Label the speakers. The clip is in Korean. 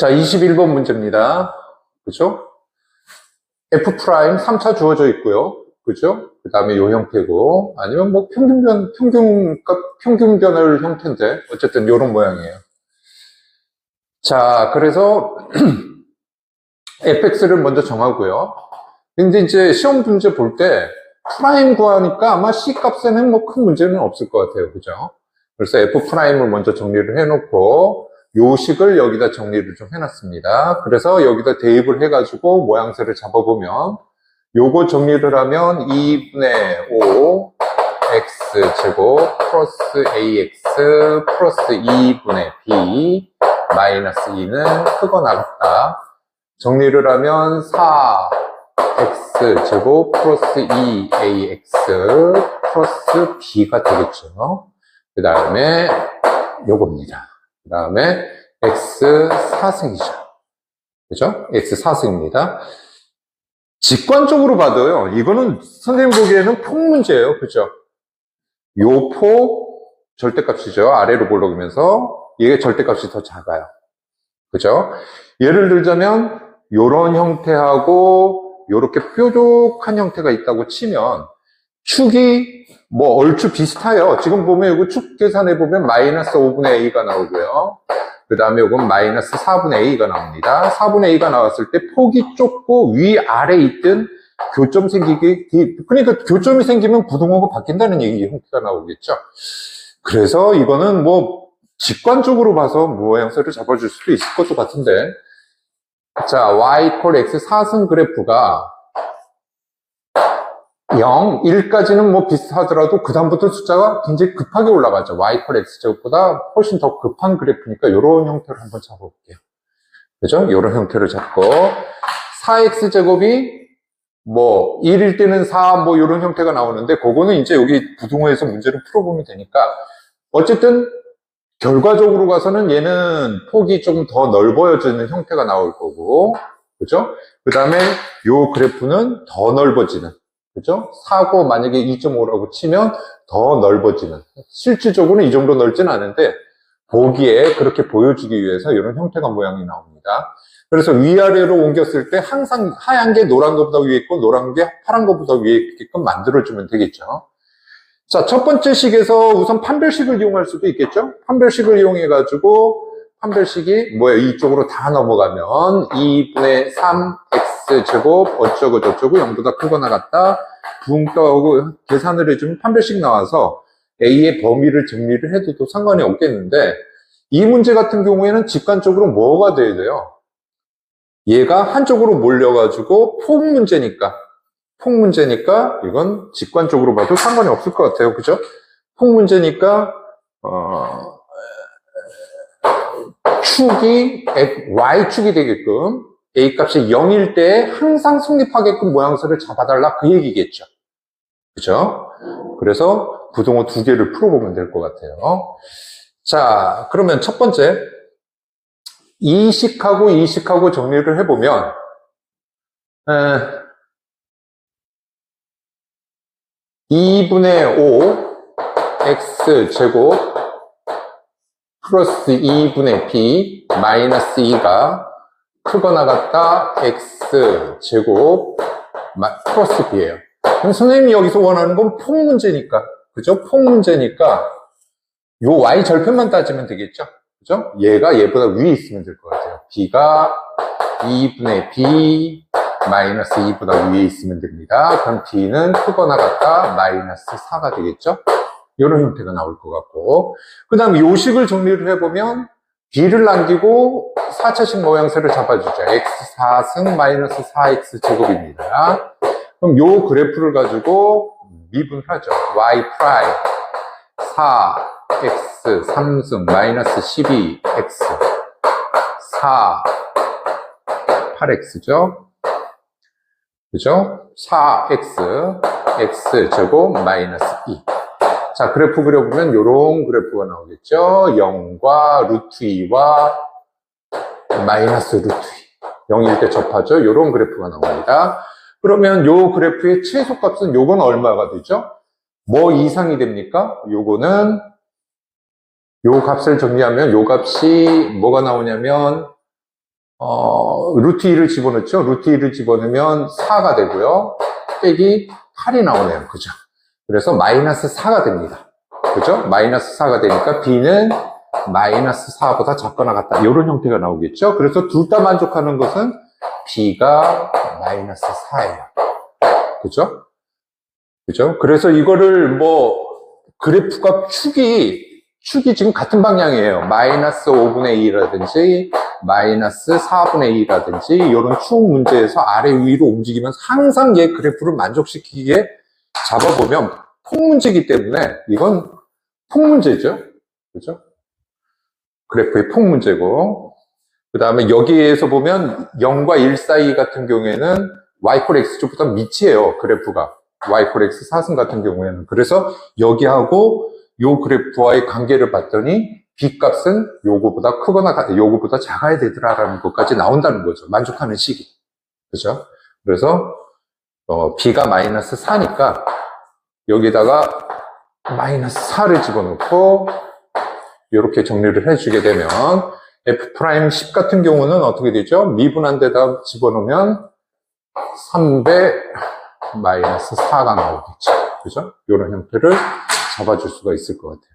Speaker 1: 자, 21번 문제입니다. 그죠? F 프라임 3차 주어져 있고요. 그죠? 그 다음에 요 형태고, 아니면 뭐 평균변, 평균, 평균변을 형태인데, 어쨌든 요런 모양이에요. 자, 그래서 fx를 먼저 정하고요. 근데 이제 시험 문제 볼 때 프라임 구하니까 아마 c 값에는 뭐 큰 문제는 없을 것 같아요. 그죠? 그래서 f 프라임을 먼저 정리를 해놓고 요식을 여기다 정리를 좀 해놨습니다. 그래서 여기다 대입을 해가지고 모양새를 잡아보면 요거 정리를 하면 2분의 5 x 제곱 플러스 ax 플러스 2분의 b 마이너스 2는 크거나 같다. 정리를 하면 4x 제곱 플러스 2ax 플러스 b가 되겠죠. 그 다음에 요겁니다. 그 다음에 x 4승이죠. 그죠? x 4승입니다. 직관적으로 봐도요, 이거는 선생님 보기에는 폭 문제예요. 그죠? 요 폭, 절대값이죠. 아래로 볼록이면서, 이게 절대값이 더 작아요. 그죠? 예를 들자면, 요런 형태하고, 요렇게 뾰족한 형태가 있다고 치면, 축이 뭐 얼추 비슷해요. 지금 보면 이거 축 계산해 보면 마이너스 5분의 a가 나오고요. 그 다음에 이건 마이너스 4분의 a가 나옵니다. 4분의 a가 나왔을 때 폭이 좁고 위아래 있든 교점 생기기, 그러니까 교점이 생기면 부동호가 바뀐다는 얘기 형태가 나오겠죠. 그래서 이거는 뭐 직관적으로 봐서 모양새를 잡아줄 수도 있을 것도 같은데. 자, y 콜 x 4승 그래프가 0, 1까지는 뭐 비슷하더라도 그 다음부터 숫자가 굉장히 급하게 올라가죠. y 콜 x제곱보다 훨씬 더 급한 그래프니까 이런 형태를 한번 잡아볼게요. 그죠? 이런 형태를 잡고 4x제곱이 뭐 1일 때는 4, 뭐 이런 형태가 나오는데 그거는 이제 여기 부동호에서 문제를 풀어보면 되니까 어쨌든 결과적으로 가서는 얘는 폭이 조금 더 넓어지는 형태가 나올 거고 그죠? 그 다음에 요 그래프는 더 넓어지는 그죠? 사고 만약에 2.5라고 치면 더 넓어지는. 실질적으로는 이 정도 넓지는 않은데, 보기에 그렇게 보여주기 위해서 이런 형태가 모양이 나옵니다. 그래서 위아래로 옮겼을 때 항상 하얀 게 노란 것보다 위에 있고, 노란 게 파란 것보다 위에 있게끔 만들어주면 되겠죠. 자, 첫 번째 식에서 우선 판별식을 이용할 수도 있겠죠? 판별식을 이용해가지고, 판별식이 뭐예요? 이쪽으로 다 넘어가면 2분의 3x 제곱 어쩌고 저쩌고 0보다 크거나 같다. 붕 떠오고 계산을 해주면 판별식 나와서 A의 범위를 정리를 해도 또 상관이 없겠는데 이 문제 같은 경우에는 직관적으로 뭐가 돼야 돼요? 얘가 한쪽으로 몰려가지고 폭 문제니까 폭 문제니까 이건 직관적으로 봐도 상관이 없을 것 같아요. 그죠? 폭 문제니까 어, 축이 y축이 되게끔 a 값이 0일 때 항상 성립하게끔 모양새를 잡아달라 그 얘기겠죠. 그죠? 그래서 부동호 두 개를 풀어보면 될 것 같아요. 자, 그러면 첫 번째 이식하고 이식하고 정리를 해보면 에, 2분의 5 x 제곱 플러스 2분의 b 마이너스 2가 크거나 같다 x 제곱 플러스 b예요. 그럼 선생님이 여기서 원하는 건 폭 문제니까 그죠? 폭 문제니까 요 y 절편만 따지면 되겠죠? 그죠? 얘가 얘보다 위에 있으면 될 것 같아요. b가 2분의 b 마이너스 2보다 위에 있으면 됩니다. 그럼 b는 크거나 같다 마이너스 4가 되겠죠? 이런 형태가 나올 것 같고 그 다음 요식을 정리를 해보면 b를 남기고 4차식 모양새를 잡아주죠. x4승 마이너스 4x 제곱입니다. 그럼 요 그래프를 가지고 미분하죠. y 프라임 4x 3승 마이너스 12x 4 8x죠. 그죠? 4x x 제곱 마이너스 2 자, 그래프 그려보면 요런 그래프가 나오겠죠. 0과 루트 2와 마이너스 루트 2. 0일 때 접하죠. 요런 그래프가 나옵니다. 그러면 요 그래프의 최소값은 요건 얼마가 되죠? 뭐 이상이 됩니까? 요거는 요 값을 정리하면 요 값이 뭐가 나오냐면 어, 루트 2를 집어넣죠. 루트 2를 집어넣으면 4가 되고요. 빼기 8이 나오네요. 그죠? 그래서 마이너스 4가 됩니다. 그죠? 마이너스 4가 되니까 B는 마이너스 4보다 작거나 같다. 이런 형태가 나오겠죠? 그래서 둘 다 만족하는 것은 B가 마이너스 4예요. 그죠? 그죠? 그래서 이거를 뭐, 그래프가 축이, 축이 지금 같은 방향이에요. 마이너스 5분의 2라든지, 마이너스 4분의 2라든지, 이런 축 문제에서 아래 위로 움직이면서 항상 얘 그래프를 만족시키게 잡아보면 폭문제이기 때문에 이건 폭문제죠. 그죠? 그래프의 폭 문제고. 그 다음에 여기에서 보면 0과 1 사이 같은 경우에는 y 콜 x축보다 밑이에요. 그래프가. y 콜 x 사승 같은 경우에는. 그래서 여기하고 요 그래프와의 관계를 봤더니 b 값은 요거보다 크거나 같- 요거보다 작아야 되더라라는 것까지 나온다는 거죠. 만족하는 식이. 그죠? 그래서 어, b가 마이너스 4니까 여기다가 마이너스 4를 집어넣고 이렇게 정리를 해주게 되면 f 프라임 10 같은 경우는 어떻게 되죠? 미분한 데다 집어넣으면 3배 마이너스 4가 나오겠죠. 그죠? 이런 형태를 잡아줄 수가 있을 것 같아요.